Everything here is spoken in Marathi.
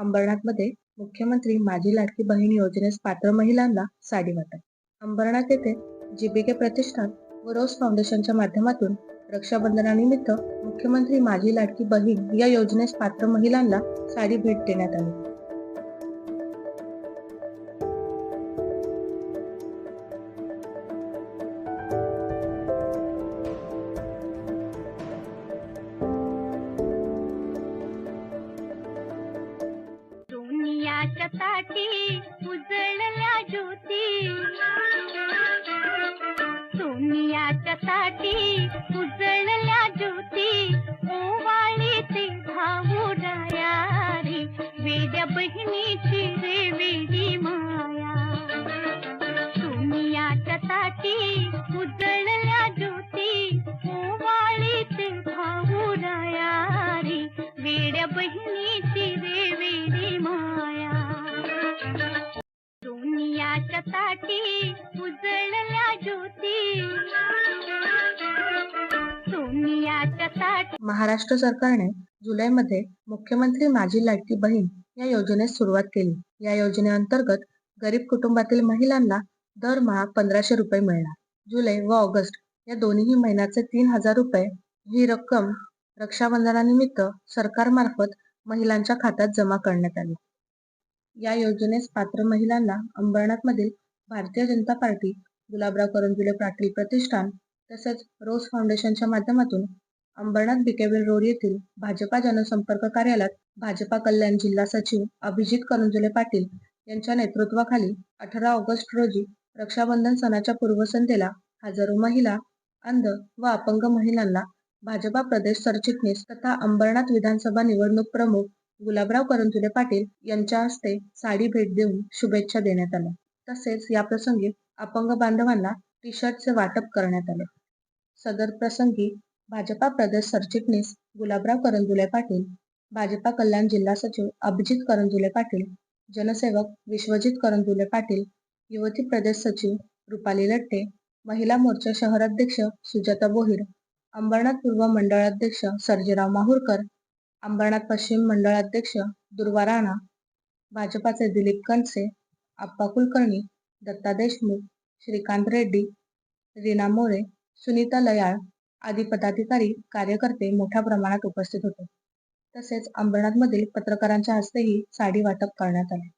अंबरनाथमध्ये मुख्यमंत्री माझी लाडकी बहीण योजनेस पात्र महिलांना साडी वाटप. अंबरनाथ येथे जीबीके प्रतिष्ठान व रोज फाउंडेशनच्या माध्यमातून रक्षाबंधनानिमित्त मुख्यमंत्री माझी लाडकी बहीण या योजनेस पात्र महिलांना साडी भेट देण्यात आली. साठी उजळल्या ज्योती. दुनियाच्या साठी उजळल्या ज्योती. ओवाळी ते भाऊ रे. वेड्या बहिणीची रे वेडी माया. सोनियाच्या साठी उजळल्या ज्योती. ओवाळी ते भाऊ रे. वेड्या बहिणी दुनियाच्या उजळल्या ज्योती. साठी महाराष्ट्र सरकारने जुलैमध्ये मुख्यमंत्री माझी लाडकी बहीण या योजनेस सुरुवात केली. या योजनेअंतर्गत गरीब कुटुंबातील महिलांना दरमहा पंधराशे रुपये मिळणार. जुलै व ऑगस्ट या दोन्ही महिन्याचे तीन हजार रुपये ही रक्कम रक्षाबंधनानिमित्त सरकारमार्फत महिलांच्या खात्यात जमा करण्यात आली. या योजनेस पात्र महिलांना अंबरनाथमधील भारतीय जनता पार्टी गुलाबराव करंजुले पाटील प्रतिष्ठान तसेच रोज फाउंडेशनच्या माध्यमातून अंबरनाथ बिकेबेल रोड येथील भाजपा जनसंपर्क कार्यालयात भाजपा कल्याण जिल्हा सचिव अभिजित करंजुले पाटील यांच्या नेतृत्वाखाली अठरा ऑगस्ट रोजी रक्षाबंधन सणाच्या पूर्वसंध्येला हजारो महिला अंध व अपंग महिलांना भाजपा प्रदेश सरचिटणीस तथा अंबरनाथ विधानसभा निवडणूक प्रमुख गुलाबराव करंजुले पाटील यांच्या हस्ते साडी भेट देऊन शुभेच्छा देण्यात आल्या. तसेच या प्रसंगी अपंग बांधवांना टी शर्टचे वाटप करण्यात आले. सदर प्रसंगी भाजपा प्रदेश सरचिटणीस गुलाबराव करंजुले पाटील भाजपा कल्याण जिल्हा सचिव अभिजित करंजुले पाटील जनसेवक विश्वजित करंजुले पाटील युवती प्रदेश सचिव रुपाली लट्टे महिला मोर्चा शहराध्यक्ष सुजाता बोहीर अंबरनाथ पूर्व मंडळाध्यक्ष सर्जेराव माहूरकर अंबरनाथ पश्चिम मंडळाध्यक्ष दुर्वा राणा भाजपाचे दिलीप कणसे आप्पा कुलकर्णी दत्ता देशमुख श्रीकांत रेड्डी रीना मोरे सुनीता लयाळ आदी पदाधिकारी कार्यकर्ते मोठ्या प्रमाणात उपस्थित होते. तसेच अंबरनाथमधील पत्रकारांच्या हस्तेही साडी वाटप करण्यात आले.